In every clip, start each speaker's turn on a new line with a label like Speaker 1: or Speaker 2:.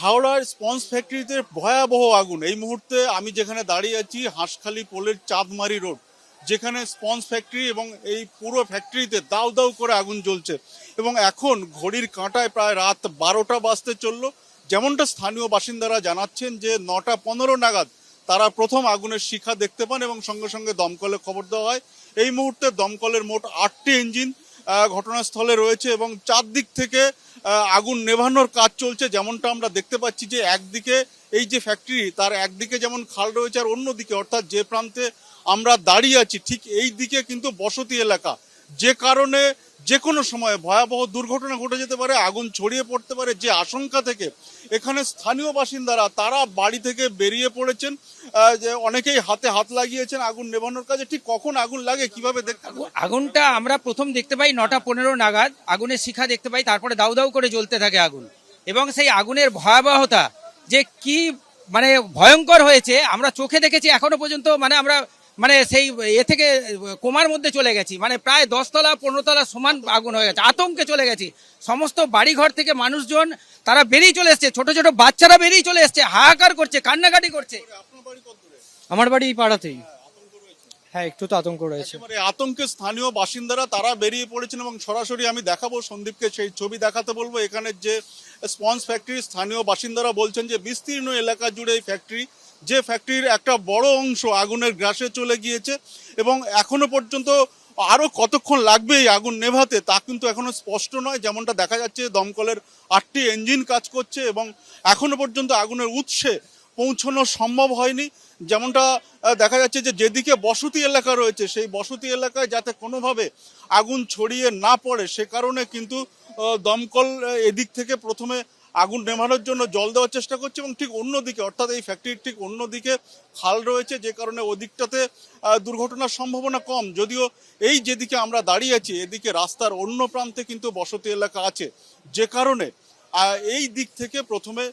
Speaker 1: হাওড়ার স্পঞ্জ ফ্যাক্টরিতে ভয়াবহ আগুন। এই মুহূর্তে আমি যেখানে দাঁড়িয়ে আছি, হাঁসখালি পোলের চাঁদমারি রোড, যেখানে স্পঞ্জ ফ্যাক্টরি এবং এই পুরো ফ্যাক্টরিতে দাউ দাউ করে আগুন জ্বলছে এবং এখন ঘড়ির কাঁটায় প্রায় রাত বারোটা বাজতে চলল। যেমনটা স্থানীয় বাসিন্দারা জানাচ্ছেন যে নটা পনেরো নাগাদ তারা প্রথম আগুনের শিখা দেখতে পান এবং সঙ্গে সঙ্গে দমকলে খবর দেওয়া হয়। এই মুহূর্তে দমকলের মোট আটটি ইঞ্জিন ঘটনাস্থলে রয়েছে এবং চারদিক থেকে আগুন নেভানোর কাজ চলছে, যেমনটা আমরা দেখতে পাচ্ছি যে একদিকে এই যে ফ্যাক্টরি তার একদিকে যেমন খাল রয়েছে আর অন্যদিকে, অর্থাৎ যে প্রান্তে আমরা দাঁড়িয়ে আছি, ঠিক এই দিকে কিন্তু বসতি এলাকা। যে কারণে যে কোনো সময় ভয়াবহ দুর্ঘটনা ঘটে যেতে পারে, আগুন ছড়িয়ে পড়তে পারে, যে আশঙ্কা থেকে এখানে স্থানীয় বাসিন্দারা, তারা বাড়ি থেকে বেরিয়ে পড়েছেন। যে অনেকেই হাতে হাত লাগিয়েছেন আগুন নেভানোর কাজে, ঠিক কখন আগুন লাগে, কীভাবে দেখতে
Speaker 2: আগুনটা আমরা প্রথম দেখতে পাই নটা পনেরো নাগাদ, আগুনের শিখা দেখতে পাই, তারপরে দাউ দাউ করে জ্বলতে থাকে আগুন। এবং সেই আগুনের ভয়াবহতা যে কি মানে ভয়ঙ্কর হয়েছে, আমরা চোখে দেখেছি, এখনও পর্যন্ত মানে আমরা মানে সেই এ থেকে কোমার মধ্যে চলে গেছি। মানে প্রায় দশতলা পনেরো তলা সমান আগুন হয়ে গেছে। আতঙ্কে চলে গেছি। সমস্ত বাড়িঘর থেকে মানুষজন তারা বেরিয়ে চলে এসছে। ছোট ছোট বাচ্চারা বেরিয়ে চলে এসছে। হাহাকার করছে কান্নাকাটি করছে।
Speaker 3: আমার বাড়ি এই পাড়াতেই। হ্যাঁ একটু তো আতঙ্ক রয়েছে।
Speaker 1: আতঙ্কে স্থানীয় বাসিন্দারা তারা বেরিয়ে পড়েছেন এবং সরাসরি আমি দেখাবো সন্দীপকে সেই ছবি দেখাতে বলব। এখানের যে স্পঞ্জ ফ্যাক্টরি স্থানীয় বাসিন্দারা বলছেন যে বিস্তীর্ণ এলাকা জুড়ে এই ফ্যাক্টরি যে ফ্যাক্টরির একটা বড় অংশ আগুনের গ্রাসে চলে গিয়েছে এবং এখনও পর্যন্ত আরও কতক্ষণ লাগবে এই আগুন নেভাতে তা কিন্তু এখনও স্পষ্ট নয়। যেমনটা দেখা যাচ্ছে, দমকলের আটটি ইঞ্জিন কাজ করছে এবং এখনও পর্যন্ত আগুনের উৎসে পৌঁছানো সম্ভব হয়নি। যেমনটা দেখা যাচ্ছে যে যেদিকে বসতি এলাকা রয়েছে, সেই বসতি এলাকায় যাতে কোনোভাবে আগুন ছড়িয়ে না পড়ে, সে কারণে কিন্তু দমকল এদিক থেকে প্রথমে আগুন নেভানোর জন্য জল দেওয়ার চেষ্টা করছে এবং ঠিক অন্যদিকে অর্থাৎ এই ফ্যাক্টরির ঠিক অন্যদিকে খাল রয়েছে, যে কারণে ওদিকটাতে দুর্ঘটনার সম্ভাবনা কম। যদিও এই যেদিকে আমরা দাঁড়িয়ে আছি, এদিকে রাস্তার অন্য প্রান্তে কিন্তু বসতি এলাকা আছে। যে কারণে এই দিক থেকে প্রথমে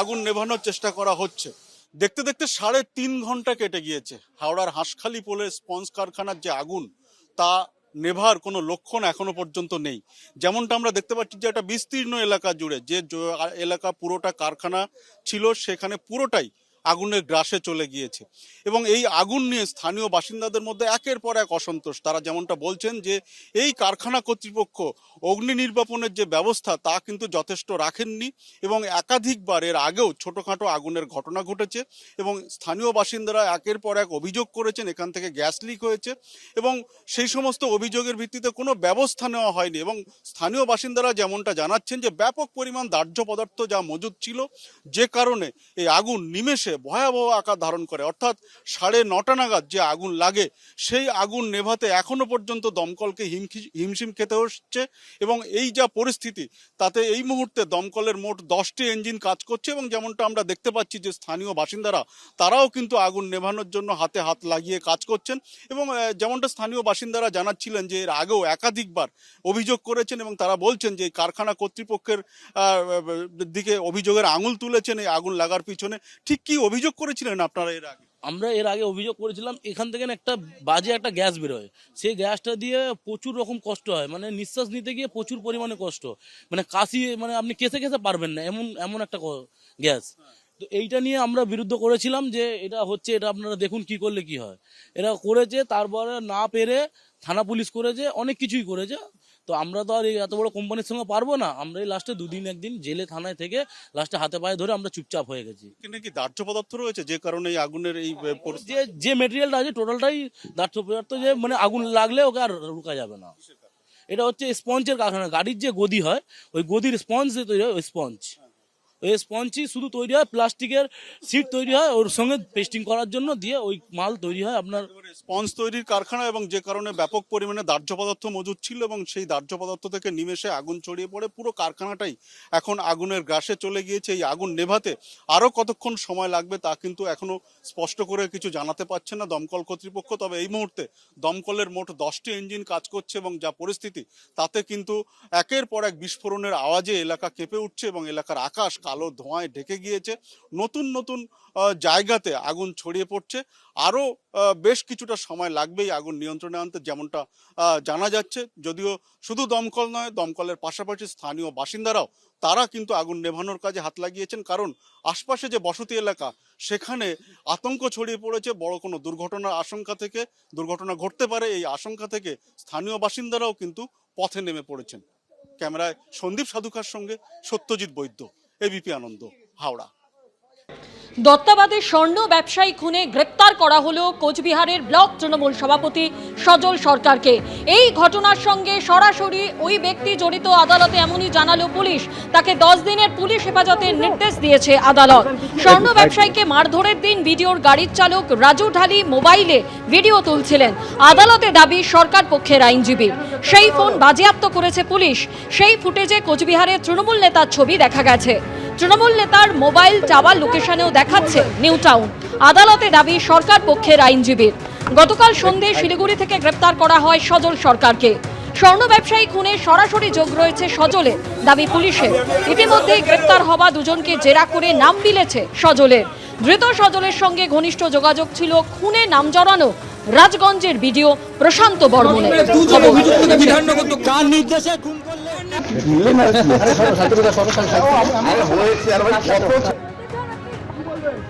Speaker 1: আগুন নেভানোর চেষ্টা করা হচ্ছে। দেখতে দেখতে সাড়ে তিন ঘণ্টা কেটে গিয়েছে। হাওড়ার হাঁসখালি পোলের স্পঞ্জ কারখানার যে আগুন, তা নেভার কোনো লক্ষণ এখনও পর্যন্ত নেই। যেমনটা আমরা দেখতে পাচ্ছি যে একটা বিস্তীর্ণ এলাকা জুড়ে, যে এলাকা পুরোটা কারখানা ছিল, সেখানে পুরোটাই আগুনের গ্রাসে চলে গিয়েছে। এবং এই আগুন নিয়ে স্থানীয় বাসিন্দাদের মধ্যে একের পর এক অসন্তোষ। তারা যেমনটা বলছেন যে, এই কারখানা কর্তৃপক্ষ অগ্নি নির্বাপনের যে ব্যবস্থা, তা কিন্তু যথেষ্ট রাখেননি এবং একাধিকবার এর আগেও ছোটোখাটো আগুনের ঘটনা ঘটেছে এবং স্থানীয় বাসিন্দারা একের পর এক অভিযোগ করেছেন, এখান থেকে গ্যাস লিক হয়েছে এবং সেই সমস্ত অভিযোগের ভিত্তিতে কোনো ব্যবস্থা নেওয়া হয়নি এবং স্থানীয় বাসিন্দারা যেমনটা জানাচ্ছেন যে, ব্যাপক পরিমাণ দাহ্য পদার্থ যা মজুদ ছিল, যে কারণে এই আগুন নিমেষে ভয়াবহ আকার ধারণ করে। অর্থাৎ সাড়ে নটা নাগাদ যে আগুন লাগে, সেই আগুন নেভাতে এখনও পর্যন্ত দমকলকে হিমশিম খেতে হচ্ছে এবং এই যা পরিস্থিতি, তাতে এই মুহূর্তে দমকলের মোট দশটি ইঞ্জিন কাজ করছে এবং যেমনটা আমরা দেখতে পাচ্ছি যে স্থানীয় বাসিন্দারা, তারাও কিন্তু আগুন নেভানোর জন্য হাতে হাত লাগিয়ে কাজ করছেন এবং যেমনটা স্থানীয় বাসিন্দারা জানাচ্ছিলেন যে এর আগেও একাধিকবার অভিযোগ করেছেন এবং তারা বলছেন যে কারখানা কর্তৃপক্ষের দিকে অভিযোগের আঙুল তুলেছেন এই আগুন লাগার পিছনে। ঠিক কি অভিযোগ করেছিলেন আপনারা এর আগে?
Speaker 4: আমরা এর আগে অভিযোগ করেছিলাম, এখান থেকে একটা বাজে একটা গ্যাস বেরোয়। সেই গ্যাসটা দিয়ে প্রচুর রকম কষ্ট হয় মানে নিঃশ্বাস নিতে গিয়ে প্রচুর পরিমাণে কষ্ট। মানে কাশি মানে আপনি কেসে কেসে পারবেন না, এমন এমন একটা গ্যাস। তো এইটা নিয়ে আমরা বিরুদ্ধ করেছিলাম যে এটা হচ্ছে, এটা আপনারা দেখুন কি করলে কি হয়। এরা করেছে, তারপরে না পেরে থানা পুলিশ করেছে, অনেক কিছুই করেছে। তো আমরা তো আর এই এত বড় কোম্পানির সঙ্গে পারব না। আমরা এই লাস্টে দুদিন একদিন জেলে থানায় থেকে লাস্টে হাতে পায়ে ধরে আমরা চুপচাপ হয়ে গেছি।
Speaker 1: এখানে কি দাহ্য পদার্থ রয়েছে? যে কারণে এই আগুনের এই
Speaker 4: যে যে মেটেরিয়ালটা আছে টোটালটাই দাহ্য পদার্থ যে মানে আগুন লাগলে ওকে আর রুকা যাবে না। এটা হচ্ছে স্পঞ্জের কারখানা। গাড়ির যে গদি হয় ওই গদির স্পঞ্জ তৈরি হয় ওই স্পঞ্জ ওই স্পঞ্জই শুধু তৈরি হয়, প্লাস্টিকের সিট তৈরি হয়, ওর সঙ্গে পেস্টিং করার জন্য দিয়ে ওই মাল তৈরি হয় আপনার।
Speaker 1: স্পঞ্জ তৈরির কারখানা এবং যে কারণে ব্যাপক পরিমাণে দাহ্য পদার্থ মজুদ ছিল এবং সেই দাহ্য পদার্থ থেকে নিমেষে আগুন ছড়িয়ে পড়ে, পুরো কারখানাটাই এখন আগুনের গ্রাসে চলে গিয়েছে। এই আগুন নেভাতে আরও কতক্ষণ সময় লাগবে তা কিন্তু এখনও স্পষ্ট করে কিছু জানাতে পারছে না দমকল কর্তৃপক্ষ। তবে এই মুহূর্তে দমকলের মোট দশটি ইঞ্জিন কাজ করছে এবং যা পরিস্থিতি, তাতে কিন্তু একের পর এক বিস্ফোরণের আওয়াজে এলাকা কেঁপে উঠছে এবং এলাকার আকাশ কালো ধোঁয়ায় ঢেকে গিয়েছে। নতুন নতুন জায়গাতে আগুন ছড়িয়ে পড়ছে। আরও বেশ কিছুটা সময় লাগবেই আগুন নিয়ন্ত্রণে আনতে, যেমনটা জানা যাচ্ছে। যদিও শুধু দমকল নয়, দমকলের পাশাপাশি স্থানীয় বাসিন্দারাও, তারা কিন্তু আগুন নেভানোর কাজে হাত লাগিয়েছেন। কারণ আশপাশে যে বসতি এলাকা, সেখানে আতঙ্ক ছড়িয়ে পড়েছে। বড় কোনো দুর্ঘটনার আশঙ্কা থেকে, দুর্ঘটনা ঘটতে পারে এই আশঙ্কা থেকে স্থানীয় বাসিন্দারাও কিন্তু পথে নেমে পড়েছেন। ক্যামেরায় সন্দীপ সাধুকার সঙ্গে সত্যজিৎ বৈদ্য। এবিপি আনন্দ হাওড়া।
Speaker 5: দত্তাবাদের স্বর্ণ ব্যবসায়ী খুনে গ্রেপ্তার করা হলো কোচবিহারের ব্লক তৃণমূল সভাপতি সজল সরকারকে। এই ঘটনার সঙ্গে সরাসরি ওই ব্যক্তি জড়িত আদালতে এমনই জানালো পুলিশ। তাকে দশ দিনের পুলিশ হেফাজতের নির্দেশ দিয়েছে আদালত। স্বর্ণ ব্যবসায়ীকে মারধরের দিন ভিডিওর গাড়ির চালক রাজু ঢালি মোবাইলে ভিডিও তুলছিলেন। আদালতে দাবি, সরকার পক্ষের আইনজীবী। সেই ফোন বাজেয়াপ্ত করেছে পুলিশ। সেই ফুটেজে কোচবিহারের তৃণমূল নেতার ছবি দেখা গেছে। তৃণমূল নেতার মোবাইল টাওয়ার লোকেশনেও দেখাচ্ছে নিউ টাউন। আদালতে দাবি সরকার পক্ষের আইনজীবীর। গতকাল সন্ধে শিলিগুড়ি থেকে গ্রেপ্তার করা হয় সজল সরকারকে। স্বর্ণ ব্যবসায়ী খুনে সরাসরি যোগ রয়েছে সজলের দাবি পুলিশের। ইতিমধ্যে গ্রেপ্তার হওয়া দুজনকে জেরা করে নাম মিলেছে সজলের। ধৃত সজলের সঙ্গে ঘনিষ্ঠ যোগাযোগ ছিল খুনে নাম জড়ানো রাজগঞ্জের ভিডিও প্রশান্ত বর্মনের।
Speaker 3: কার নির্দেশে খুন করলেন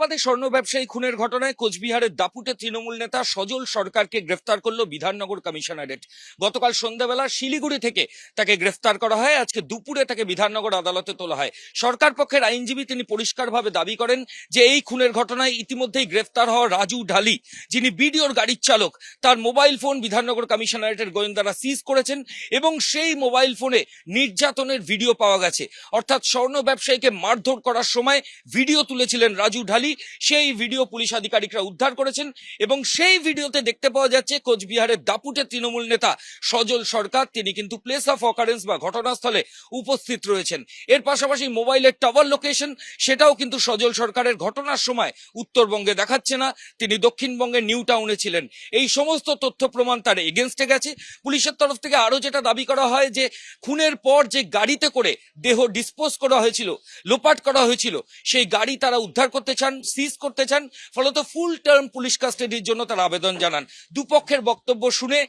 Speaker 2: দত্তাবাদে স্বর্ণ ব্যবসায়ী খুনের ঘটনায় কোচবিহারের দাপুটে তৃণমূল নেতা সজল সরকারকে গ্রেফতার করল বিধাননগর কমিশনারেট। গতকাল সন্ধ্যাবেলা শিলিগুড়ি থেকে তাকে গ্রেফতার করা হয়। আজকে দুপুরে তাকে বিধাননগর আদালতে তোলা হয়। সরকার পক্ষের আইনজীবী তিনি পরিষ্কারভাবে দাবি করেন যে এই খুনের ঘটনায় ইতিমধ্যেই গ্রেফতার হওয়া রাজু ঢালি, যিনি বিডিওর গাড়ির চালক, তার মোবাইল ফোন বিধাননগর কমিশনারেটের গোয়েন্দারা সিজ করেছেন এবং সেই মোবাইল ফোনে নির্যাতনের ভিডিও পাওয়া গেছে। অর্থাৎ স্বর্ণ ব্যবসায়ীকে মারধর করার সময় ভিডিও তুলেছিলেন রাজু ঢালি। সেই ভিডিও পুলিশ আধিকারিকরা উদ্ধার করেছেন এবং সেই ভিডিওতে দেখতে পাওয়া যাচ্ছে, কোচবিহারের দাপুটে তৃণমূল নেতা সজল সরকার, তিনি কিন্তু প্লেস অফ অকারেন্স বা ঘটনাস্থলে উপস্থিত রয়েছেন। এর পাশাপাশি মোবাইলের টাওয়ার লোকেশন সেটাও কিন্তু সজল সরকারের ঘটনার সময় উত্তরবঙ্গে দেখাচ্ছে না। তিনি দক্ষিণবঙ্গের নিউ টাউনে ছিলেন। এই সমস্ত তথ্য প্রমাণ তার এগেনস্টে গেছে। পুলিশের তরফ থেকে আরও যেটা দাবি করা হয় যে, খুনের পর যে গাড়িতে করে দেহ ডিসপোজ করা হয়েছিল, লোপাট করা হয়েছিল, সেই গাড়ি তারা উদ্ধার করতে চান। সিজ করতে চান, ফলত ফুল টার্ম পুলিশ কাস্টাডির জন্য তারা আবেদন জানান। দুপক্ষের বক্তব্য শুনে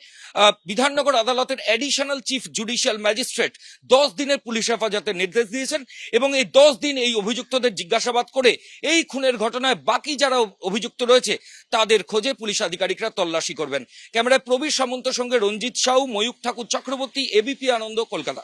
Speaker 2: বিধাননগর আদালতের অ্যাডিশনাল চিফ জুডিশিয়াল ম্যাজিস্ট্রেট দশ দিনের পুলিশ হেফাজতের নির্দেশ দিয়েছেন এবং এই দশ দিন এই অভিযুক্তদের জিজ্ঞাসাবাদ করে এই খুনের ঘটনায় বাকি যারা অভিযুক্ত রয়েছে, তাদের খোঁজে পুলিশ আধিকারিকরা তল্লাশি করবেন। ক্যামেরায় প্রবীর সামন্ত সঙ্গে রঞ্জিত সাউ ময়ূক ঠাকুর চক্রবর্তী, এবিপি আনন্দ, কলকাতা।